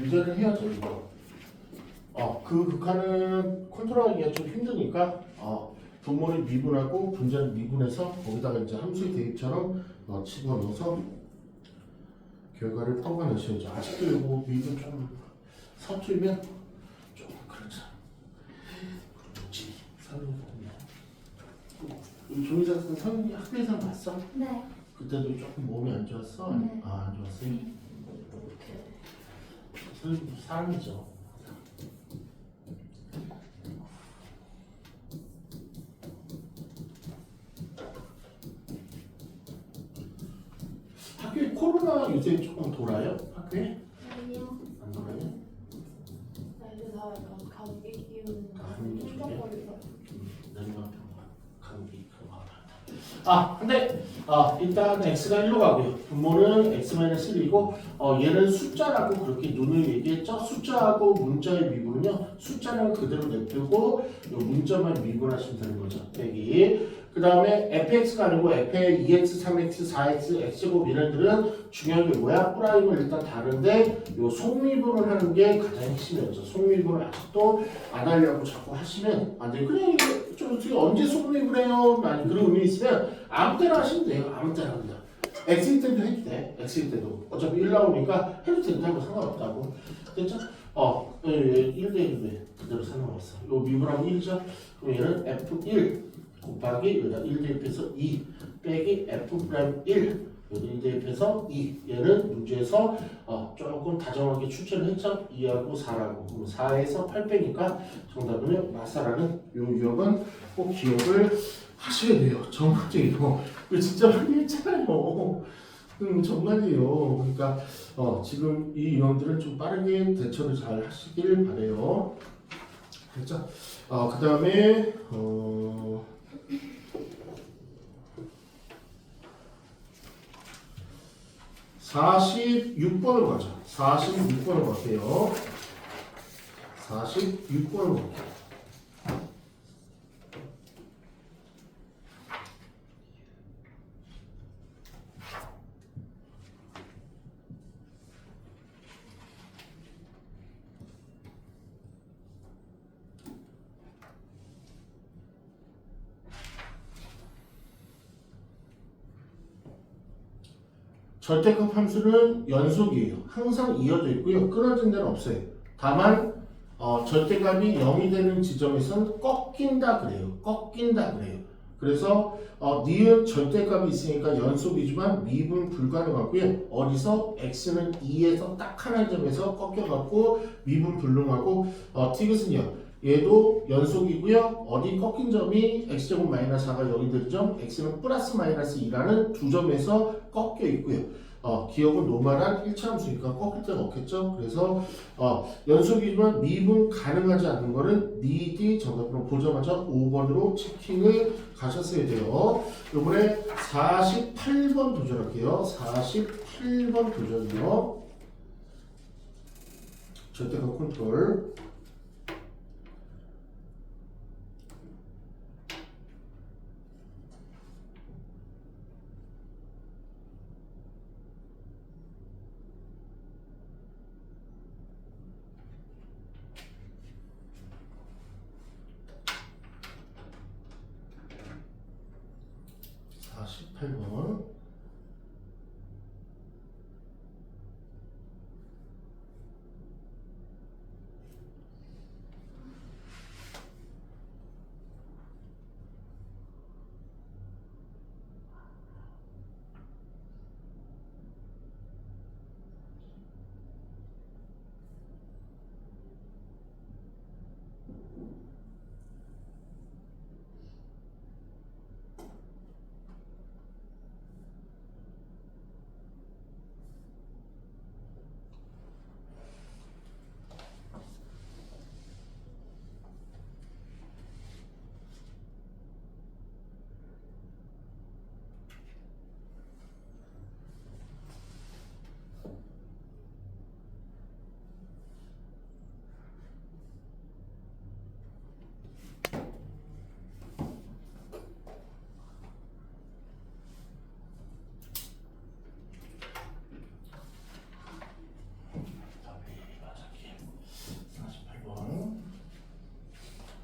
유제를 해야죠 이거. 어, 그 극한은 컨트롤하기가 좀 힘드니까 어, 분모를 미분하고 분자를 미분해서 거기다가 이제 함수의 대입처럼 어, 집어 넣어서 결과를 뽑아내셔야죠. 아직도 이거 미분 좀 서툴면 조금 그렇죠. 그렇지. 선생님. 우리 조희 작성 선생님 학교에서 봤어? 네. 그때도 조금 몸이 안 좋았어? 네. 아, 안 좋았어? 선생 님 사람이죠. 학교에 코로나 요새 조금 돌아요? 학교에? 아니요. 안 돌아요? 애들 다 약간 감기 기운 감기? 깜짝거리고. 내리막평가 감기 같 아. 아 근데 어, 일단 x가 1로 가고요. 분모는 x-1이고 어, 얘는 숫자라고 그렇게 눈을 얘기했죠. 숫자하고 문자의 미분은요. 숫자는 그대로 냅두고 요 문자만 미분하시면 되는 거죠. 빼기. 그 다음에 fx가 아니고 f의 2x, 3x, 4x, x제곱 이런 들은 중요한 게 뭐야? 프라임은 일단 다른데 요 속미분을 하는 게 가장 핵심이었죠. 속미분을 아직도 안 하려고 자꾸 하시면 안 돼요. 그냥 이거 좀 어떻게 언제 속으려 그래요? 많이 그런 의미 있으면 아무 때나 하시면 돼요. 아무 때나 그냥. 엑스 때도 해도 돼. 엑스 때도. 어차피 1라운드니까 해도 된다고 상관없다고. 됐죠? 어, 예, 예, 1대 1대 그대로 상관없어. 요 미분하고 1죠? 그럼 얘는 F1 곱하기 여기다 1대 1에서 2 빼기 F'1 얘를 대입해서 이 얘를 문제에서 어, 조금 다정하게 추천을 했죠. 2하고 4라고 그럼 4에서 8 빼니까 정답은 마사라는 요 유형은 꼭 기억을 하셔야 돼요. 정말이에요. 왜 진짜 많이 했잖아요. 음, 정말이에요. 그러니까 어, 지금 이 유형들은 좀 빠르게 대처를 잘 하시길 바래요. 그렇죠? 어, 그 다음에 어. (46번으로) 가자 (46번으로) 갈게요. (46번으로) 갈게요 절대값 함수는 연속이에요. 항상 이어져 있고요. 끊어진 데는 없어요. 다만 어, 절대값이 0이 되는 지점에서는 꺾인다 그래요. 꺾인다 그래요. 그래서 어, 니은 절대값이 있으니까 연속이지만 미분 불가능하고요. 어디서 x는 2에서 딱 하나 점에서 꺾여갖고 미분 불능하고 어, 티귿은요. 얘도 연속이고요. 어디 꺾인 점이 x제곱 마이너스 4가 여기 되는 점, x는 플러스 마이너스 2라는 두 점에서 꺾여 있고요. 어, 기억은 노멀한 1차 함수니까 꺾일 데가 없겠죠. 그래서 어, 연속이지만 미분 가능하지 않는 거는 니디 정답으로 보자마자 5번으로 체킹을 가셨어야 돼요. 요번에 48번 도전할게요. 48번 도전이요. 절대값 컨트롤.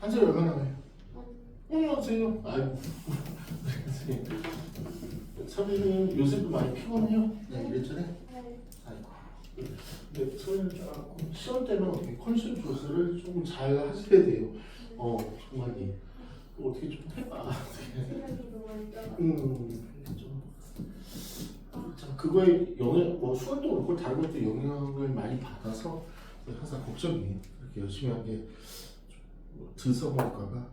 한솔이 얼마 나와요? 형이 오세요. 아이고. 선생님. 서빈이 요새도 많이 피곤해요? 네, 이랬잖아요. 네. 아이고. 근데 서울은 조금 시험 때는 어떻게 컨디션 조절을 조금 잘 하셔야 돼요. 어, 정말 예. 어떻게 좀 해봐. 시간이 너무. 음, 좀. 참 그거에 영향, 뭐 수학도 그렇고 다른 것도 영향을 많이 받아서 항상 걱정이 그렇게 열심히 한게 뭐 들썩할까봐.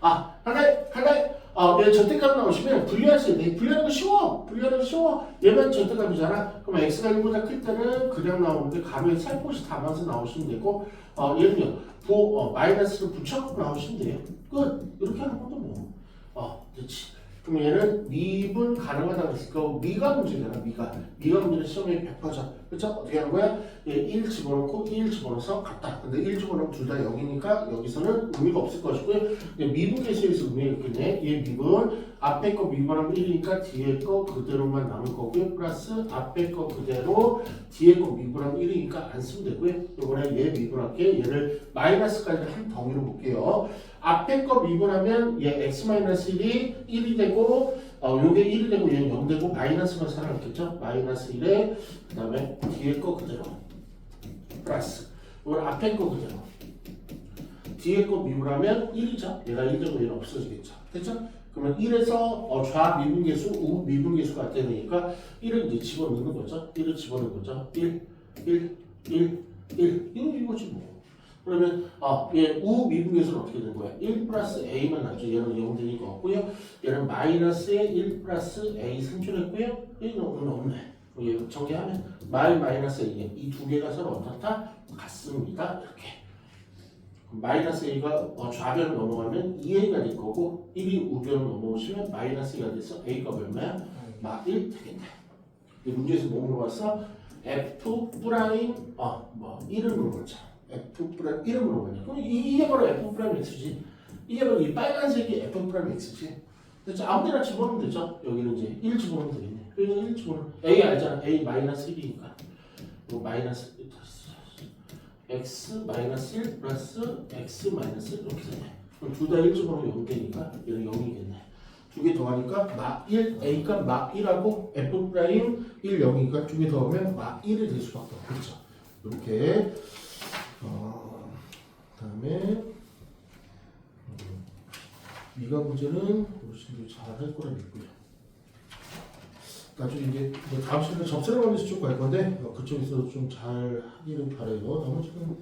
아, 하나, 하나, 아, 얘 절대값 나오시면 분리하셔야 돼. 분리하는 거 쉬워. 분리하는 거 쉬워. 얘만 절대값이잖아. 그럼 x가 1보다 클 때는 그냥 나오는데 값에 살포시 담아서 나오시면 되고, 어, 얘는요, 부, 어, 마이너스를 붙여갖고 나오시면 돼요. 끝. 이렇게 하는 것도 뭐. 어, 그렇지. 그럼 얘는 미분 가능하다고 했으니까 미가 문제잖아, 미가. 미가 문제는 시험에 100%죠. 그렇죠? 어떻게 하는 거야? 얘1 집어넣고 1 집어넣어서 같다. 근데 1 집어넣으면 둘 다 0이니까 여기서는 의미가 없을 것이고요. 미분 계수에서 의미가 있겠네. 얘 미분 앞에 거 미분하면 1이니까 뒤에 거 그대로만 남을 거고요. 플러스 앞에 거 그대로 뒤에 거 미분하면 1이니까 안 쓰면 되고요. 이번에 얘 미분할게. 얘를 마이너스까지 한 덩이로 볼게요. 앞에 거 미분하면 얘 x-1이 1이 되고 어 요게 1이 되고 얘는 0 되고 마이너스만 살아남겠죠? 마이너스 1에 그 다음에 뒤에 거 그대로 플러스 이건 앞에 거 그대로 뒤에 거 미분하면 1이죠. 얘가 1 되고 얘는 없어지겠죠. 됐죠? 그러면 1에서 어, 좌 미분계수, 우 미분계수가 되니까 1을 이제 집어넣는 거죠. 1을 집어넣는 거죠. 1, 1, 1, 1. 이거 이거지 뭐. 그러면 어, 얘 우 미분계수는 어떻게 되는 거야? 1 플러스 a만 나죠. 얘는 0 되니까 없고요. 얘는 마이너스에 1 플러스 a 산출했고요. 얘는 오늘 없네. 얘 정리하면 마이 마이너스 a 이두 개가 서로 어떻다? 같습니다. 이렇게. 마이너스 a가 어, 좌변을 넘어가면 2a가 될 거고 1이 우변을 넘어오시면 마이너스 2가 돼서 a가 얼마야? 막1 되겠네. 이 문제에서 뭐 물어봤어? f 프라임 어뭐 1을 물어봤죠. F 프라임 1을 물어봤냐? 그럼 이- 이게 바로 f 프라임 x지. 이게 바로 이 빨간색이 f 프라임 x지. 그렇죠? 아무데나 집어넣으면 되죠. 여기는 이제 1 집어넣으면 되겠네. 여기는 1 집어넣으면 a 알잖아. a 마이너스 1이니까. 요 마이너스 x 마이너스 1 플러스 x 마이너스 1 이렇게 되네. 그럼 둘 다 1 집어넣으면 0 되니까 얘는 0이겠네. 두 개 더하니까 막 1, a가 막 1하고 f 프라임 1, 0이니까 두 개 더하면 막 1이 될 수밖에 없겠죠. 이렇게 어, 그다음에 음, 문제는 어르신들이 잘할 거라 믿고요. 나중에 이제 뭐 다음 시간에 접수를 하면서 쭉 갈 건데 어, 그쪽에서 좀 잘 하기를 바래요. 나머지는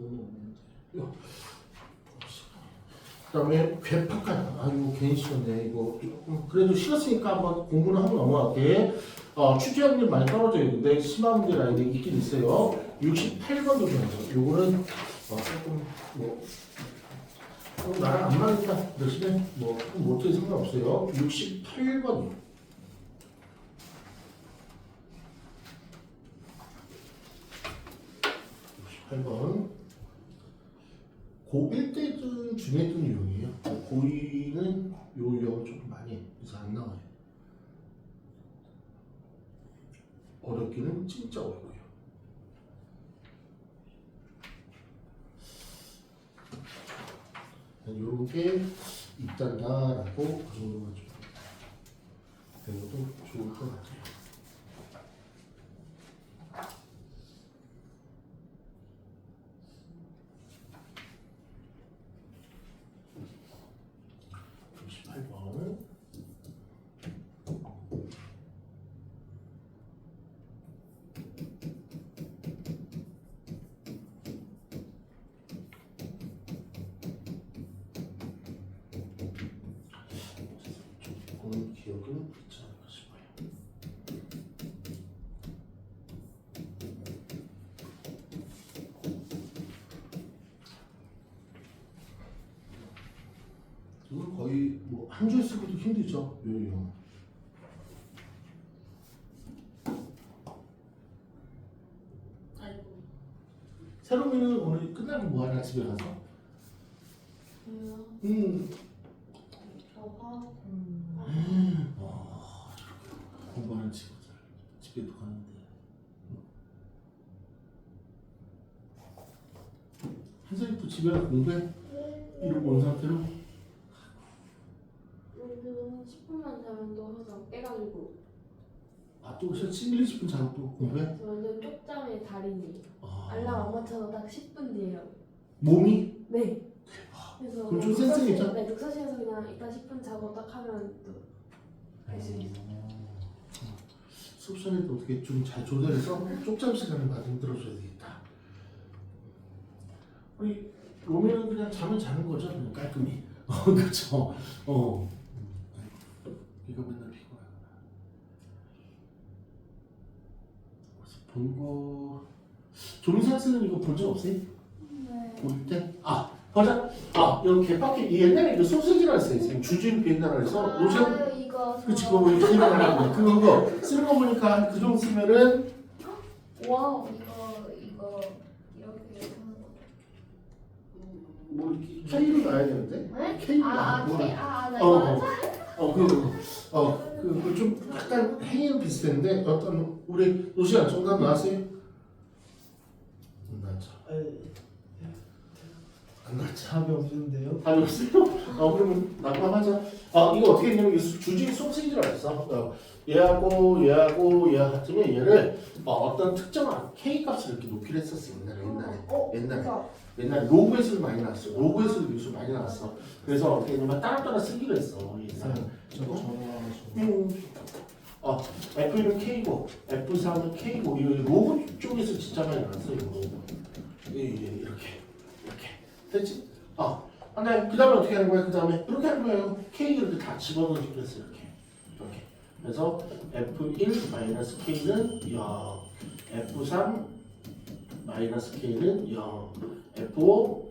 음, 그다음에 괴팍한 아이고 괜히 싫었네 이거. 조금 그래도 싫었으니까 한번 공부는 하고 넘어갈게. 어, 확률 많이 떨어져 있는데 심화 문제 라인에 있긴 있어요. 68번 도전이죠. 요거는 어, 조금 뭐 어, 나랑 안 맞겠다 대신에 뭐 못해 상관없어요. 68번이요. 68번 고1 때든 중했던 유형이에요. 고2는 요 유형 조금 많이 그래서 안 나와요. 어렵기는 진짜 어렵고요. 이런 게 있다라고 그 정도만 좀 배워도 좋을 것 같아요. 팔번 조금 기억은 있지 않을까 싶어요. 이건 거의 뭐 한 줄 쓰기도 힘들죠. 요요. 새로미는 오늘 끝나면 뭐하나 집에 가서? 저요? 음. 저가 아, 저렇게 공부하는 친구들 집에도 가는데 한성이 또 집에 가서 공부해? 1스푼 잘 뽑고 그래? 저는 쪽잠의 달인이에요. 아. 알람 안 맞춰서 딱 10분 뒤에요. 몸이? 네. 그래서 그럼 좀 센스 있죠? 네, 독서실에서 그냥 이따 10분 자고 딱 하면 또 할 수 있어요. 아. 수업 시간에도 어떻게 좀 잘 조절해서 쪽잠 시간을 만들어줘야 되겠다. 우리 로미는 그냥 자면 자는 거죠, 깔끔히. 어, 그렇죠. 어. 음. 이거 맨날 본 거. 조미상 쓰는 이거 본 적 없어요? 네. 볼 때? 아, 보자. 아, 여기 개밖에 옛날에 이거 소세지라 했어요. 선생님. 주진 비엔나라에서 로션 아, 이거 그치 그거 우리 생각나는 거 그거 쓰는 거 보니까 그 정도 쓰면은 와우 이거 이거 이렇게 이렇게 하는 거. 뭐 K로 나야 되는데 네? K로 아, 나 아, 뭐라 K, 아, 나 어, 이거 어, 어, 그거, 어, 그, 그, 좀, 약간 행위는 비슷했는데, 어떤, 우리, 노시아 정답 나왔어요? 안 나왔죠. 안 나왔죠. 답이 없는데요? 답이 없어요? 어, 그러면 낙방하자. 아, 이거 어떻게 했냐면, 주진 소시지라고 했어. 어, 얘하고, 얘하고, 얘 같으면 얘를, 어, 떤 특정한 K 값을 이렇게 놓기로 했었어, 옛날에, 옛날에. 어, 옛날에. 옛날 로그에서도 많이 나왔어. 로그에서도 요즘 많이 나왔어. 그래서 어떻게 했냐면 따로따로 쓰기로 했어. 얘사. 저거 전화와가지고 음. 어, F는 K고, F3은 K고, 이 로그 쪽에서 진짜 많이 나왔어, 이거. 이- 이- 이렇게, 이렇게. 됐지? 어. 근데 그 다음에 어떻게 하는 거야? 그 다음에 이렇게 하는 거예요. K 이렇게 다 집어넣어주기로 했어, 이렇게. 이렇게. 그래서 F1 마이너스 K는 0, F3 마이너스 K는 0, F5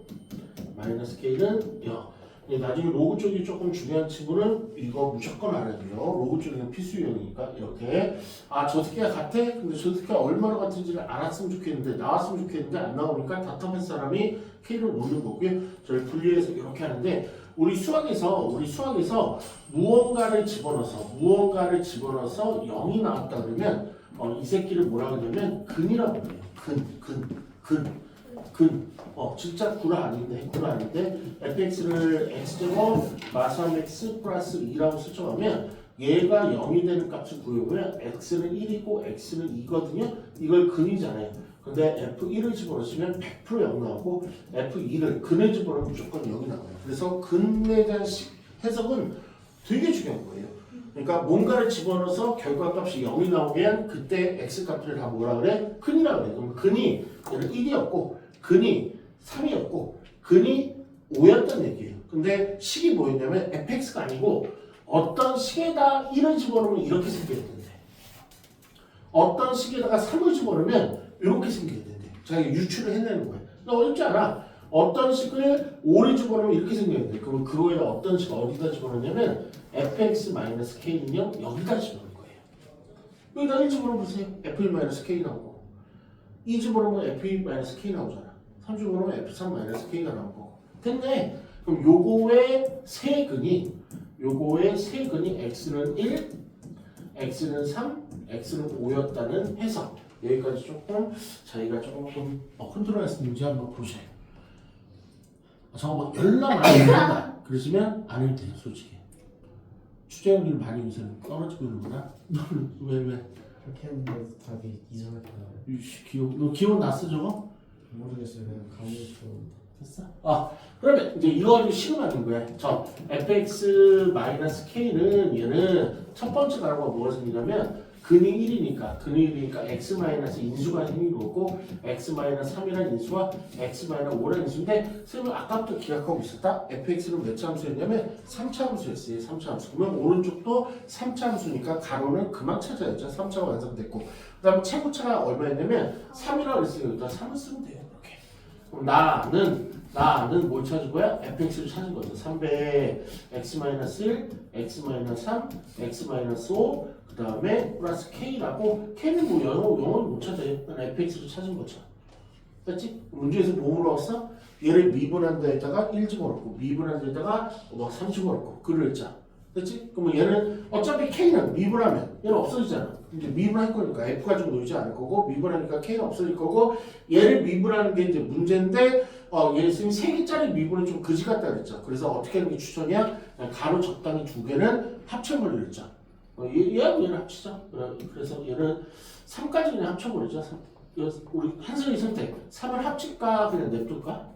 마이너스 K는 0. 예, 나중에 로그 쪽이 조금 중요한 친구는 이거 무조건 알아야 돼요. 로그 쪽에는 필수 유형이니까 이렇게 아 저 새끼가 같아? 근데 저 새끼가 얼마나 같은지를 알았으면 좋겠는데 나왔으면 좋겠는데 안 나오니까 답답한 사람이 K를 놓는 거고요. 저를 분리해서 이렇게 하는데 우리 수학에서 우리 수학에서 무언가를 집어넣어서 무언가를 집어넣어서 0이 나왔다 그러면 어, 이 새끼를 뭐라 그러냐면 근이라고 해요. 근, 근, 근. 근, 어, 진짜 구라 아닌데, 구라 아닌데, fx를 x제곱 마삼 x 플러스 2라고 설정하면 얘가 0이 되는 값을 구해보면 x는 1이고 x는 2거든요. 이걸 근이잖아요. 근데 f1을 집어넣으시면 100%영 나오고 f2를 근에 집어넣으면 무조건 0이 나와요. 그래서 근에 대한 시- 해석은 되게 중요한 거예요. 그러니까 뭔가를 집어넣어서 결과값이 0이 나오면 그때 x값을 다 뭐라 그래? 근이라 그래. 그럼 근이 얘는 1이었고 근이 3이었고 근이 5였던 얘기예요. 근데 식이 뭐였냐면 fx가 아니고 어떤 식에다 1을 집어넣으면 이렇게 생겨야 된대. 어떤 식에다가 3을 집어넣으면 이렇게 생겨야 된대. 자기가 유추를 해내는 거야. 너 어렵지 않아. 어떤 식을 5를 집어넣으면 이렇게 생겨야 돼. 그러면 그거에다 어떤 식을 어디다 집어넣냐면 fx-k는요 여기다 집어넣을 거예요. 여기다 1 집어넣어보세요. f1-k 나오고 2 집어넣으면 f2-k 나오잖아. 3 집어넣으면 f3-k가 나오고 됐네. 그럼 요거의 세 근이 요거의 세 근이 x는 1, x는 3, x는 5였다는 해석. 여기까지 조금 자기가 조금 어, 컨트롤했는지 한번 보세요. 아, 저거 뭐 열나 많이 된다. 그러시면 안 해도 돼요, 솔직히. 추재율이 많이 요새는 떨어지고 있는구나. 너는 왜 왜? 그렇게 했는데 답이 이상하게 나와요 이씨, 기억 너 기억 났어 저거? 모르겠어요 그냥 좀 됐어? 아 그러면 이제 이거 가지고 실험하는 거야. 저 fx 마이너스 k는 얘는 첫 번째 뭐가 생기냐면 근이 1이니까 근이 1이니까 x 마이너스 인수가 거고 x 마이너스 3이라는 인수와 x 마이너스 5라는 인수인데 선생님 아까부터 기억하고 있었다. fx는 몇 차 함수였냐면 3차 함수였어요. 3차 함수. 그러면 오른쪽도 3차 함수니까 가로는 그만 찾아야죠. 3차가 완성됐고 그 다음에 최고차가 얼마였냐면 3이라고 그랬어요. 여기다 3을 쓰면 돼요. 이렇게. 그럼 나는 나는 뭘 찾은 거야? fx를 찾은 거죠. 300 x-1, x-3, x-5, 그 다음에 플러스 k라고 k는 뭐 영어, 영어를 못 찾아요. 난 fx를 찾은 거죠. 됐지? 문제에서 뭐 물어봤어? 얘를 미분한 데에다가 1 집어넣고 미분한 데에다가 뭐3 집어넣고 글을 했자 됐지? 그러면 얘는 어차피 K는 미분하면 얘는 없어지잖아 이제 미분할 거니까 F 가지고 놀지 않을 거고 미분하니까 K는 없어질 거고 얘를 미분하는 게 이제 문제인데 어, 얘 선생님 세 개짜리 미분은 좀 그지 같다 그랬죠 그래서 어떻게 하는 게 추천이야? 가로 적당히 두 개는 어, 얘, 얘하고 얘를 합치자. 그래- 그래서 얘를 3까지 그냥 합쳐버리자. 삼. 이거 우리 한승이 선택. 3을 합칠까? 그냥 냅둘까?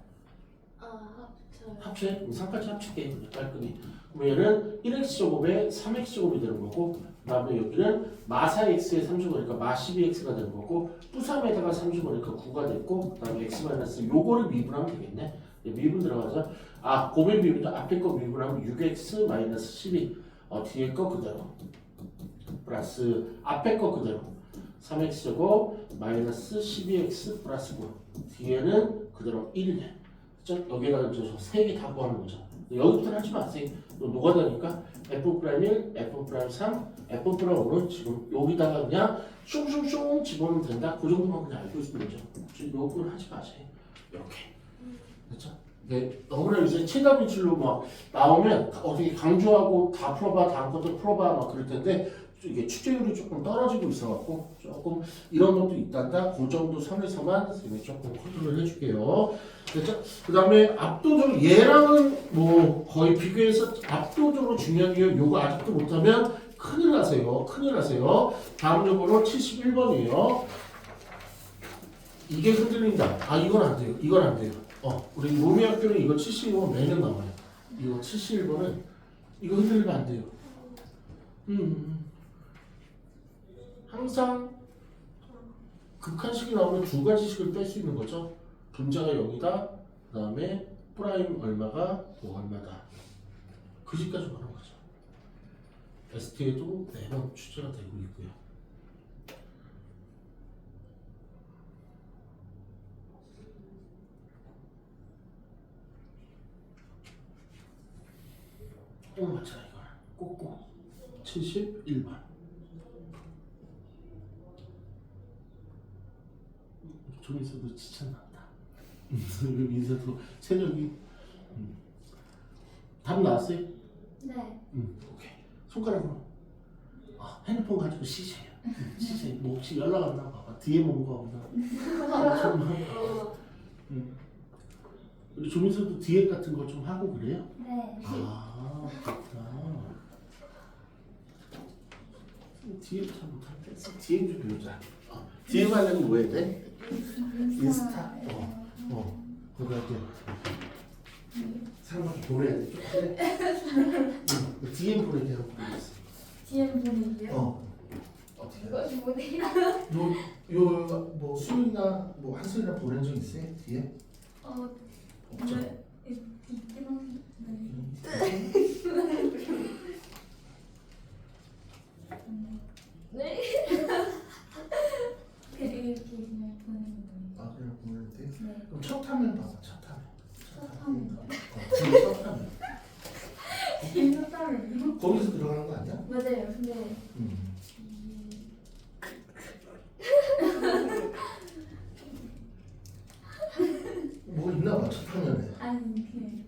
아 합쳐요. 합체? 그럼 3까지 합칠게. 그냥 깔끔히. 그럼 얘는 1x제곱에 3x제곱이 되는 거고 그 다음에 여기는 마4x에 3제곱이니까 마 12x가 되는 거고 뿌3에다가 3제곱이니까 9가 됐고 그 다음에 x 마이너스 요거를 미분하면 되겠네. 네, 미분 들어가죠 아 고백 미분도 앞에 거 미분하면 6x 마이너스 12 어, 뒤에 거 그대로 플러스 앞에 거 그대로. 3x제곱 마이너스 12x 플러스 9 뒤에는 그대로 1이네 그죠? 여기다가 이제 세개 다 구하는 거죠. 여기부터 하지 마세요 또 노가다니까. F 프라임 1, f 프라임 3, f 프라임 5는 지금 여기다가 그냥 숑숑숑 집어넣으면 된다. 그 정도만 그냥 알고 있으면 되죠. 요거는 하지 마세요. 이렇게. 그렇죠? 네, 너무나 이제 분출로 막 나오면 어떻게 강조하고 다 풀어봐 다음 것도 풀어봐 막 그럴 텐데 이게 축제율이 조금 떨어지고 있어갖고 조금 이런 것도 있단다. 그 정도 선에서만 조금 컨트롤 해줄게요? 그 다음에 압도적으로 얘랑은 뭐 거의 비교해서 압도적으로 중요한 게 요거 아직도 못하면 큰일 나세요. 큰일 나세요. 다음 요거로 71번이에요. 이게 흔들린다. 아 이건 안 돼요. 이건 안 돼요 어 우리 모미 학교는 이거 71번 매년 나와요 이거 71번은 이거 흔들리면 안 돼요 음 항상 극한식이 나오면 두 가지씩을 뺄 수 있는 거죠 분자가 0이다. 그 다음에 프라임 얼마가 뭐 얼마다. 그 식까지 가는 거죠. ST에도 매번 출제가 되고 있고요. 꼭 맞춰라 이거. 꼭꼭. 71번. 좀 있어도 지쳤나보다. 민서도 체력이 음. 답 나왔어요? 네. 음, 오케이. 손가락으로 아, 핸드폰 가지고 쉬세요. 음, 쉬세요. 뭐 혹시 연락 왔나 봐봐. 뒤에 뭔가 없나? 음. 우리 조민서도 뒤에 같은 거 좀 하고 그래요? 네. 아, 그렇구나. 뒤에 잘 못하는데 뒤에 좀 배우자. 어, 뒤에 하려면 뭐 해야 돼? 인스타. 어, 어. 거기 할게. 사람한테 보내야 돼. 좀 그래. 응, DM 보내게 하고 그랬어. DM 보내기요? 어. 어떻게? 이거 뭐네요? 요요뭐 수요일이나 뭐 한수일이나 보낸 적 있어요? 뒤에? 어, 없죠. 네. 있- 있긴 한데. 네. 이렇게 그냥 보내는 거예요. 아 그래 보낼 때? 네. 그럼 첫 화면 봐봐. 첫 화면. 첫 화면. 어, 지금 첫 화면. 인스타를 거기서 들어가는 거 아니야? 맞아요. 근데 음. 뭐 있나 봐, 첫 화면에. 아니 그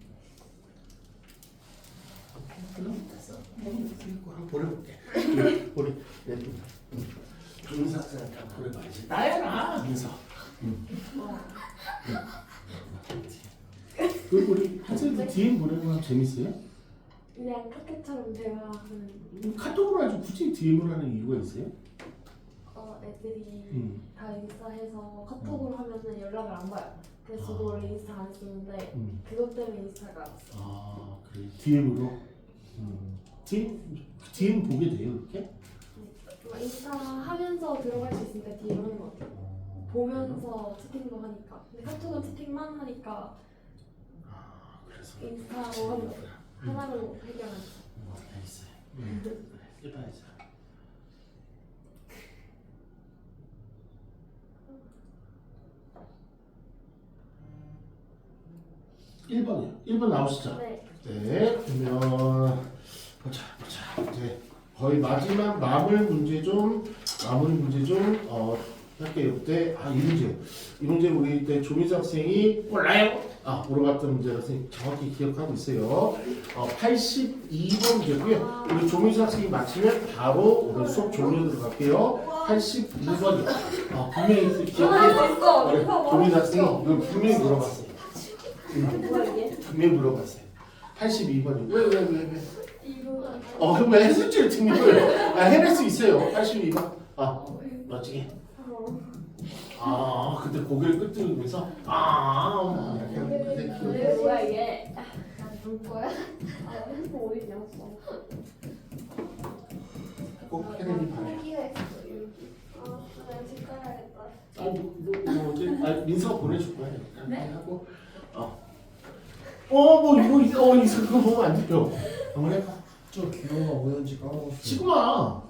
그럼 됐어. 이거 한번 보내볼게. 우리 내 조민사 학생한테 한번 보내봐야지. 나야 나. 민서. 그 우리 학생들 DM 보내는 거 재밌어요? 그냥 카톡처럼 대화하는 카톡으로 아주 굳이 DM을 하는 이유가 있어요? 어 애들이 음. 다 인스타 해서 카톡으로 하면은 연락을 안 봐요. 그래서 저도 원래 인스타 안 쓰는데 음. 그것 때문에 인스타가 왔어. 아 그래 DM으로. 음. DM DM 보게 돼요 이렇게? 막 인스타 하면서 들어갈 수 있으니까 DM 하는 것 같아요. 보면서 채팅도 하니까. 근데 카톡은 채팅만 하니까 아. 인스타로 하는 거 하나로 해결하는 거. 음, 알겠어요. 음. 그래 해봐야죠. 1번이요. 1번 나오시죠? 네. 네, 그러면 보자, 보자. 이제 거의 마지막 마무리 문제 좀 마무리 문제 좀 어, 할게요. 그때 아, 이 문제. 이 문제 우리 때 조민수 학생이 몰라요. 아, 물어봤던 문제 선생님 정확히 기억하고 있어요. 어, 82번 문제고요. 우리 조민수 학생이 맞히면 바로 오늘 수업 종료 들어갈게요. 82번이요. 어, 분명히 기억해. 우리 이거 조민수 학생이 이걸 분명히 물어봤어요. 음? 분명히 물어봤어요. 82번이요. 왜, 왜, 왜, 왜? 어, 그럼 왜 했을지를 등록을 아, 해낼 수 있어요. 82번. 아, 멋지게. 아, 그때 고개를 끄덕이면서 아, 이렇게 그때 기억. 이게 뭐야 이게? 난놀 거야? 아 핸드폰 어디 있냐고. 꼭 해내길 바래. 포기가 있어 여기. 아 그래 집 가야겠다. 아, 뭐, 뭐, 뭐 어제 아, 민서가 보내줄 거야. 네? 하고, 어, 어, 뭐 이거 이거 어, 이거 그거 보면 안 돼요. 한번 해봐. 저 기호가 뭐였는지 까먹었어요. 시그마,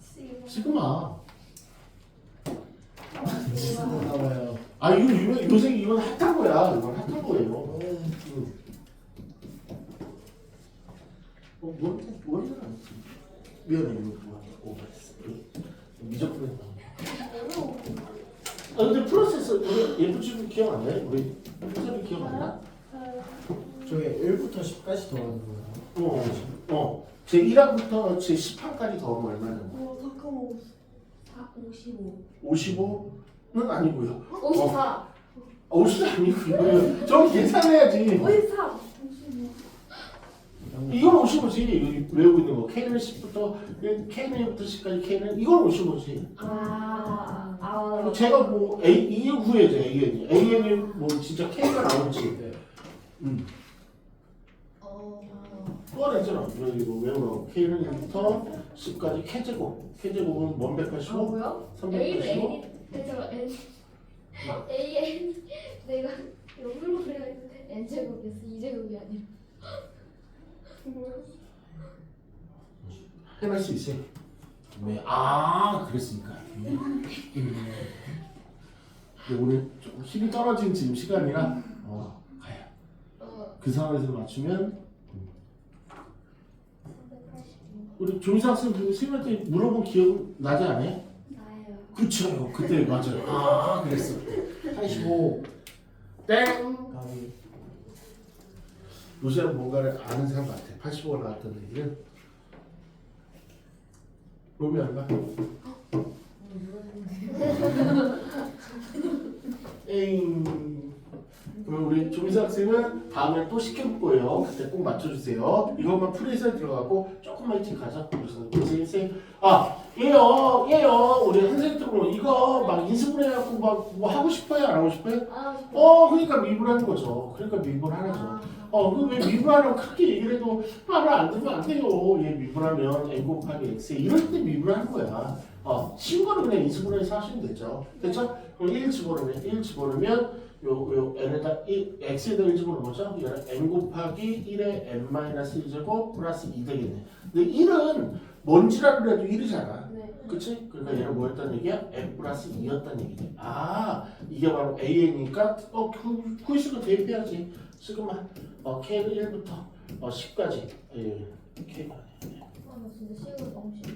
지금 시그마. 아, 이거 이거 요새 이건 핫한 거야. 이건 핫한 거예요. 응. 어, 안 했지? 미안해, 이거 그만 오버했어. 미적분했다. 어려워. 아 근데 프로세서 우리 예쁘지도 기억 안 나요? 우리 프로세서 기억 안 나? 저게 1부터 10까지 더하는 거예요. 어, 어. 제 1화부터 제 10화까지 더하면. 4, 55. 55는 아니고요. 54. 아, 50도 아니고요. 저 계산해야지. 53. 55. 이건 55지. 외우고 있는 거. K는 10부터 K는 1부터 10까지 K는 이건 55지. 아. 아. 제가 뭐 A 이 후에죠 AN이. AN이 뭐 진짜 K가 나올지. 네. 음. 어. 또 하나 있잖아. 여기 뭐 외우는 K는 1부터 10까지 K제곱. K제곱은 뭔아 185? 뭐야? 385? 그래서 N A N 내가 영어로 그래야 했는데 N 제곱이었어 2 제곱이 아니라. 뭐야? 해낼 수 있어요. 왜? 아, 그랬으니까. 음. 근데 오늘 좀 힘이 떨어진 지금 시간이라 어, 가요. 어. 그 상황에서 맞추면 385. 우리 조미사 학생 그 선생님한테 물어본 기억 나지 않아요? 나예요. 그쵸. 그때 맞아요. 아, 그랬어. 85. 땡. 까비. 요새는 뭔가를 아는 사람 같아. 85가 나왔던 얘기를. 로미 안 가? 에잉. 그럼 우리 조미사 학생은 다음에 또 시켜볼 거예요. 그때 꼭 맞춰주세요. 이것만 프리에서 들어가고 조금만 일찍 가자. 그래서 선생님, 아 얘요, 얘요. 우리 한생적으로 이거 막 인수분 해갖고 막 뭐 하고 싶어요, 안 하고 싶어요? 아. 어, 그러니까 미분하는 거죠. 그러니까 미분하죠. 어, 그왜 미분하라고 크게 얘기를 해도 말을 안 들으면 안 돼요. 얘 미분하면 n 곱하기 x 이럴 때 미분하는 거야. 어, 쉬운 거는 그냥 인수분해서 하시면 되죠. 됐죠? 그럼 1 집어넣으면 1 집어넣으면 요, 요 n에다 1, x에다 1 집어넣은 거죠? 얘는 n 곱하기 1에 n 마이너스 1제곱 플러스 2 되겠네. 근데 1은 뭔지라고 해도 1이잖아. 네. 그치? 그러니까 얘는 뭐였단 얘기야? n 플러스 2였단 얘기지. 아, 이게 바로 an이니까 어, 그, 그 식으로 대입해야지. 시그마 어, k는 1부터 어, 10까지. 예, k가 아니야. 아, 나 진짜 시험을 너무 싫어.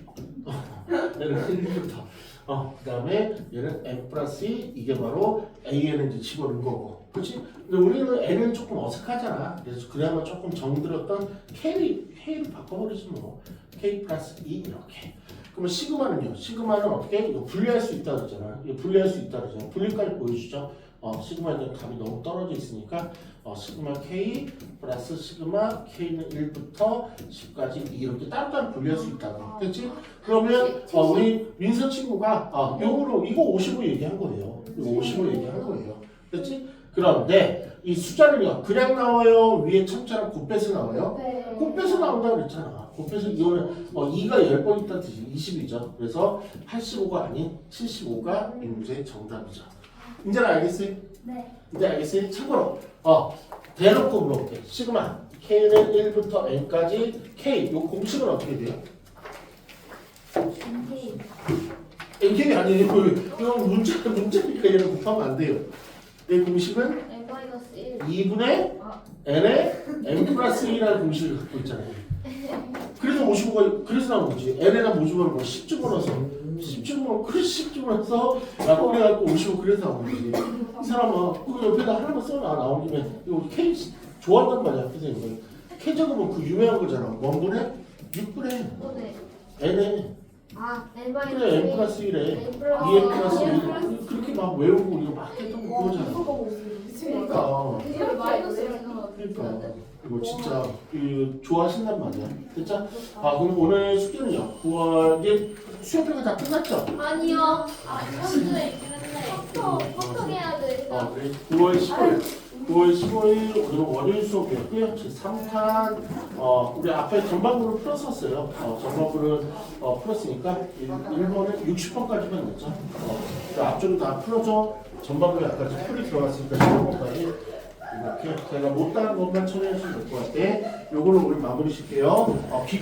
얘는 1부터. 어, 그 다음에 얘는 n 플러스 2, 이게 바로 an을 이제 집어넣은 거고. 그치? 근데 우리는 n은 조금 어색하잖아. 그래서 그나마 조금 정들었던 k를, k를 바꿔버리지 뭐. k 플러스 2 이렇게. 그러면 시그마는요? 시그마는 어떻게? 이거 분리할 수 있다 그러잖아. 이거 분리할 수 있다 그러잖아. 분리까지 보여주죠. 어, 시그마에 대한 값이 너무 떨어져 있으니까 어, 시그마 k 플러스 시그마 k는 1부터 10까지 이렇게 따로따로 분리할 수 있다. 그렇지? 그러면 어, 우리 민서 친구가 어, 요거로 이거 55 얘기한 거예요. 이거 55 얘기한 거예요. 그렇지? 그런데 이 숫자는요. 그냥 나와요. 위에 첨자랑 곱해서 나와요. 네. 곱해서 나온다 그랬잖아. 곱해서 이거는 어, 2가 10번 있다는 뜻이 20이죠. 그래서 85가 아닌 75가 이 문제의 정답이죠. 이제 알겠어요? 네. 이제 알겠어요? 참고로 어 대놓고 물어볼게. 시그마 K는 1부터 N까지 K 요 공식은 어떻게 돼요? 인기. NK이 아니에요. 이거 문자 문자니까 얘는 곱하면 안 돼요. 이 공식은 N 마이너스 1. 2분의 아. n의 n 플러스 1이라는 공식을 갖고 있잖아요. 그래서 55가 그래서 나온 거지. n에다 뭐 집어넣고 10 집어넣어서 10점을 그래 10점을 해서 야 그래갖고 55 그래서 나온 거지. 이 사람은 그 옆에다 하나만 써 나- 나온 김에. 이거 K 좋아한단 말이야 선생님 K 적으면 그 유명한 거잖아. 원분에 6분에 또네. N에. 아 N 마이너스 그래 N 플러스 1에. N 플러스 2N 플러스 N 1 그렇게 막 외우고 우리가 막 했던 거 그거잖아. 그러니까. 그게 마이너스라는 거 그러니까 이거 진짜 그 좋아하신단 말이야 진짜 아 그럼 오늘 숙제는요 9월 이제 수업료가 다 끝났죠? 아니요. 아 현재 faktor faktor 해야 돼. 어, 그래. 9월 15일. 9월 15일 오늘 월요일 수업이었고요. 제 3탄 어, 우리 앞에 전반부를 풀었었어요. 어, 전반부를 어, 풀었으니까 1, 1번에 60번까지만 냈죠. 어, 그 앞쪽은 다 풀어서 전반부에 약간 좀 풀이 들어갔으니까 15번까지 이렇게 제가 못다한 것만 처리하시면 될것 같아. 요거를 오늘 마무리 칠게요. 어, 기-